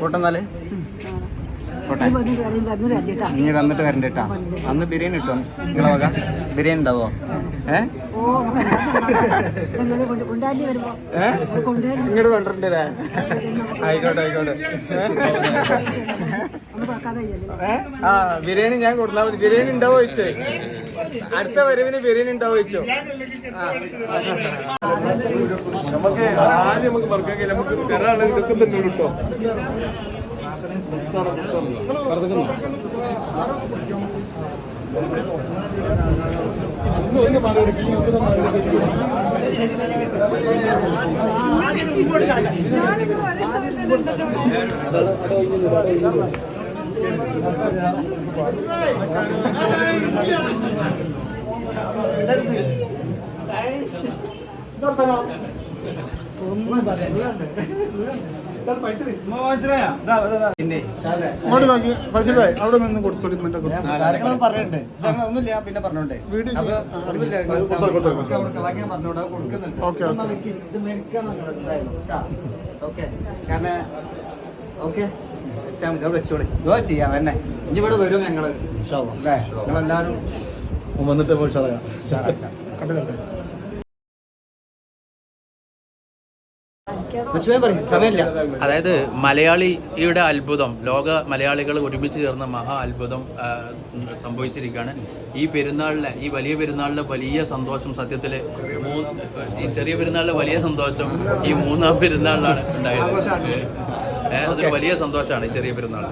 പോട്ടെന്നാൽ പോട്ടെ. ഇനി വരണ്ട കേട്ടാ അന്ന് ബിരിയാണി കിട്ടും നിങ്ങളെ വക? ബിരിയാണി ഉണ്ടാവോ? ഏ? ഇങ്ങോട്ട് കൊണ്ടിട്ടുണ്ടല്ലേ ആയിക്കോട്ടെ ആയിക്കോട്ടെ? ആ ബിരിയാണി ഞാൻ കൊടുത്താ മതി. ബിരിയാണി ഉണ്ടാവോ ചോദിച്ചേ? അടുത്ത വരവിന് ബിരിയാണി ഉണ്ടാവോ ചോദിച്ചോ? നമുക്ക് ആദ്യം നമുക്ക് മറക്കാൻ കഴിയില്ല നമുക്ക് തരാനുള്ള ഇതൊക്കെ തന്നെ കേട്ടോ പിന്നെ ഇങ്ങോട്ട് അവിടെ നിന്ന് കാര്യങ്ങളും പറയണ്ടേ ഒന്നുമില്ല പിന്നെ പറഞ്ഞോണ്ടേ കൊടുത്തോ, കൊടുത്തോ, കൊടുത്തോ. ഇത് ഓക്കേ ഇനി ഇവിടെ വരും ഞങ്ങൾ അല്ലേ നിങ്ങളെല്ലാരും വന്നിട്ട് ഉഷാറാക്കാം. കണ്ടു സമയമില്ല. അതായത് മലയാളിയുടെ അത്ഭുതം ലോക മലയാളികൾ ഒരുമിച്ച് ചേർന്ന മഹാ അത്ഭുതം സംഭവിച്ചിരിക്കുകയാണ് ഈ പെരുന്നാളിലെ ഈ വലിയ പെരുന്നാളിലെ വലിയ സന്തോഷം സത്യത്തിൽ ഈ ചെറിയ പെരുന്നാളിലെ വലിയ സന്തോഷം ഈ മൂന്നാം പെരുന്നാളിലാണ് ഉണ്ടായത്. അതൊരു വലിയ സന്തോഷമാണ് ഈ ചെറിയ പെരുന്നാൾ